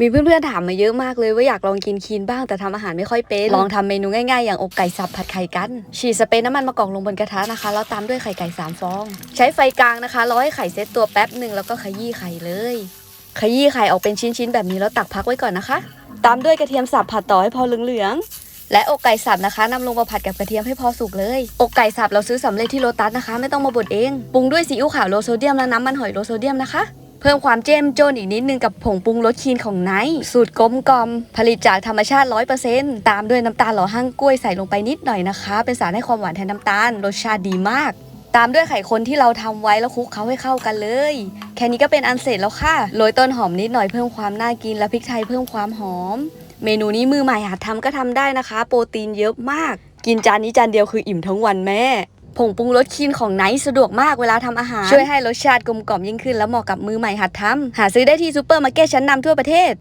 มีเพื่อนๆถามมาเยอะมากเลยว่าอยากลองกินคีนบ้างแต่ทำอาหารไม่ค่อยเป็นลองทำเมนูง่ายๆ อย่างอกไก่สับผัดไข่กัน ฉีดสเปรย์น้ำมันมะกอกลงบนกระทะนะคะ แล้วตามด้วยไข่ไก่3ฟอง ใช้ไฟกลางนะคะรอให้ไข่เซตตัวแป๊บหนึ่งแล้วก็ขยี้ไข่เลย ขยี้ไข่ออกเป็นชิ้นๆแบบนี้แล้วตักพักไว้ก่อนนะคะ ตามด้วยกระเทียมสับผัดต่อให้พอเหลืองๆและอกไก่สับนะคะนำลงมาผัดกับกระเทียมให้พอสุกเลย อกไก่สับเราซื้อสำเร็จที่โลตัสนะคะ ไม่ต้องมาบดเองปรุงด้วยซีอิ๊วขาวโลโซเดียมและน้ำมันหอยโลโซเดียมนะคะ เพิ่มความเจ้มจนอีกนิดนึงกับผงปรุงรสคีนของไนท์สูตรกลมกลอม ผลิตจากธรรมชาติ 100%ตามด้วยน้ำตาลหล่อหั่งกล้วยใส่ลงไปนิดหน่อยนะคะ เป็นสารให้ความหวานแทนน้ำตาล รสชาติดีมาก ตามด้วยไข่คนที่เราทำไว้แล้วคลุกเคล้าให้เข้ากันเลย แค่นี้ก็เป็นอันเสร็จแล้วค่ะโรยต้นหอมนิดหน่อยเพิ่มความน่ากินและพริกไทยเพิ่มความหอม เมนูนี้มือใหม่หัดทำก็ทำได้นะคะ โปรตีนเยอะมาก กินจานนี้จานเดียวคืออิ่มทั้งวันแม่ ผงปรุงรสคีนของไนท์สะดวกมากเวลาทำอาหาร ช่วยให้รสชาติกลมกล่อมยิ่งขึ้นและเหมาะกับมือใหม่หัดทำหาซื้อได้ที่ซูเปอร์มาร์เก็ตชั้นนำทั่วประเทศ